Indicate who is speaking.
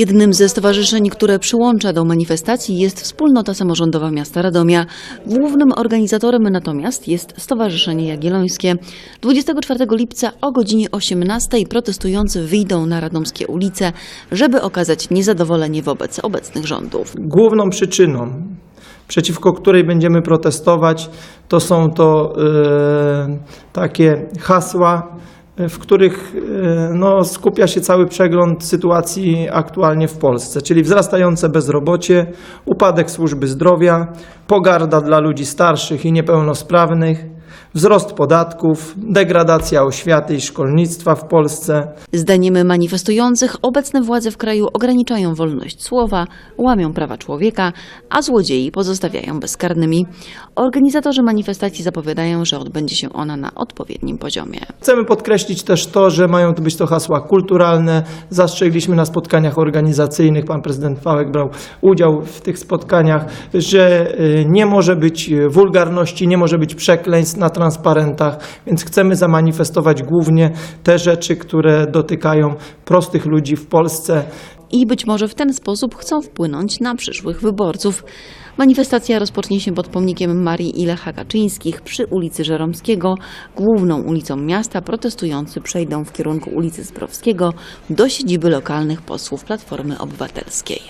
Speaker 1: Jednym ze stowarzyszeń, które przyłącza do manifestacji jest Wspólnota Samorządowa Miasta Radomia. Głównym organizatorem natomiast jest Stowarzyszenie Jagiellońskie. 24 lipca o godzinie 18 protestujący wyjdą na radomskie ulice, żeby okazać niezadowolenie wobec obecnych rządów.
Speaker 2: Główną przyczyną, przeciwko której będziemy protestować, to są to e, takie hasła, w których e, no, skupia się cały przegląd sytuacji aktualnie w Polsce, czyli wzrastające bezrobocie, upadek służby zdrowia, pogarda dla ludzi starszych i niepełnosprawnych, wzrost podatków, degradacja oświaty i szkolnictwa w Polsce,
Speaker 1: Zdaniem manifestujących obecne władze w kraju ograniczają wolność słowa, łamią prawa człowieka, a złodziei pozostawiają bezkarnymi. Organizatorzy manifestacji zapowiadają, że odbędzie się ona na odpowiednim poziomie.
Speaker 2: Chcemy podkreślić też to, że mają to być to hasła kulturalne. Zastrzegliśmy na spotkaniach organizacyjnych, pan prezydent Pałek brał udział w tych spotkaniach, że y, nie może być wulgarności, nie może być przekleństw na transparentach, więc chcemy zamanifestować głównie te rzeczy, które dotykają prostych ludzi w Polsce.
Speaker 1: i być może w ten sposób chcą wpłynąć na przyszłych wyborców. Manifestacja rozpocznie się pod pomnikiem Marii i Lecha Kaczyńskich przy ulicy Żeromskiego. Główną ulicą miasta protestujący przejdą w kierunku ulicy Zbrowskiego do siedziby lokalnych posłów Platformy Obywatelskiej.